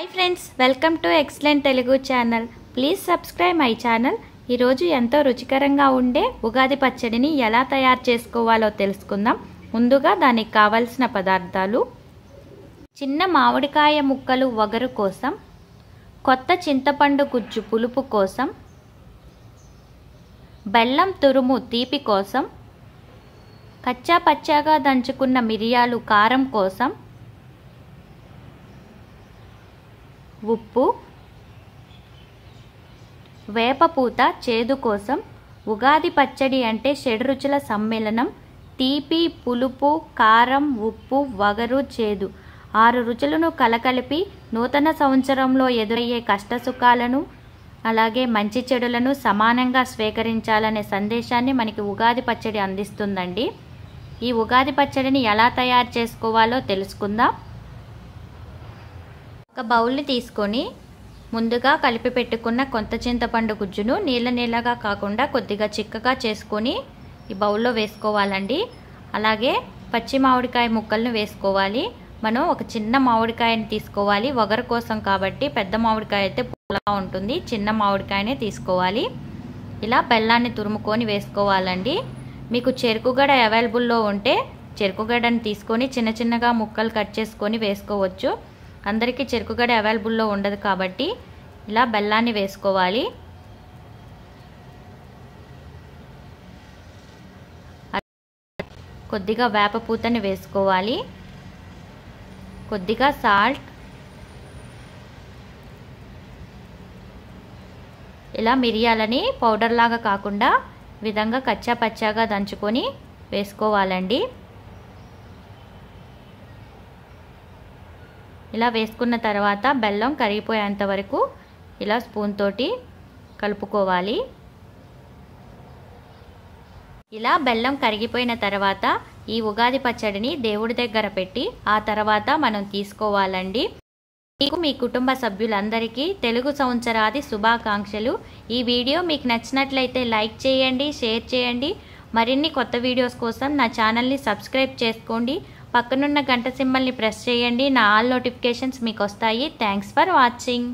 Hi friends welcome to excellent Telugu channel please subscribe my channel ఈరోజు ఎంతో రుచికరంగా ఉండే ఉగాది పచ్చడిని ఎలా తయారు చేసుకోవాలో తెలుసుకుందాం. ముందుగా దానికి కావలసిన పదార్థాలు. చిన్న మామిడికాయ ముక్కలు వగరు కోసం కొత్త చింతపండు గుజ్జు పులుపు కోసం బెల్లం తురుము తీపి కోసం కచ్చా పచ్చాగా దంచుకున్న మిరియాలు కారం కోసం ఉప్పు వేపపూత చేదు కోసం ఉగాది పచ్చడి అంటే షడ్రుచుల సమ్మేళనం తీపి పులుపు కారం ఉప్పు వగరు చేదు. ఆరు రుచులను కలకలిపి నూతన సంవత్సరంలో ఎదురయ్యే కష్టసుఖాలను అలాగే మంచి చెడులను సమానంగా స్వీకరించాలనే సందేశాన్ని మనకి ఉగాది పచ్చడి అందిస్తుందండి. ఈ ఉగాది పచ్చడిని ఎలా తయారు చేసుకోవాలో తెలుసుకుందాం. ఒక బౌల్ని తీసుకొని ముందుగా కలిపి పెట్టుకున్న కొంత చింతపండు గుజ్జును నీళ్ళ నీళ్ళగా కాకుండా కొద్దిగా చిక్కగా చేసుకొని ఈ బౌల్లో వేసుకోవాలండి. అలాగే పచ్చి మామిడికాయ ముక్కలను వేసుకోవాలి. మనం ఒక చిన్న మామిడికాయని తీసుకోవాలి. వగరు కోసం కాబట్టి పెద్ద మామిడికాయ అయితే పుల్లగా ఉంటుంది. చిన్న మామిడికాయనే తీసుకోవాలి. ఇలా బెల్లాన్ని తురుముకొని వేసుకోవాలండి. మీకు చెరుకుగడ అవైలబుల్లో ఉంటే చెరుకుగడ్డని తీసుకొని చిన్న చిన్నగా ముక్కలు కట్ చేసుకొని వేసుకోవచ్చు. అందరికీ చెరుకుగడ అవైలబుల్లో ఉండదు కాబట్టి ఇలా బెల్లాన్ని వేసుకోవాలి. కొద్దిగా వేపపూతని వేసుకోవాలి. కొద్దిగా సాల్ట్. ఇలా మిరియాలని పౌడర్ లాగా కాకుండా విధంగా కచ్చా పచ్చాగా దంచుకొని వేసుకోవాలండి. ఇలా వేసుకున్న తర్వాత బెల్లం కరిగిపోయేంత వరకు ఇలా స్పూన్ తోటి కలుపుకోవాలి. ఇలా బెల్లం కరిగిపోయిన తర్వాత ఈ ఉగాది పచ్చడిని దేవుడి దగ్గర పెట్టి ఆ తర్వాత మనం తీసుకోవాలండి. మీకు మీ కుటుంబ సభ్యులందరికీ తెలుగు సంవత్సరాది శుభాకాంక్షలు. ఈ వీడియో మీకు నచ్చినట్లయితే లైక్ చేయండి షేర్ చేయండి. మరిన్ని కొత్త వీడియోస్ కోసం నా ఛానల్ని సబ్స్క్రైబ్ చేసుకోండి. పక్కనున్న గంట సింబల్ని ప్రెస్ చేయండి. నా ఆల్ నోటిఫికేషన్స్ మీకు వస్తాయి థ్యాంక్స్ ఫర్ వాచింగ్.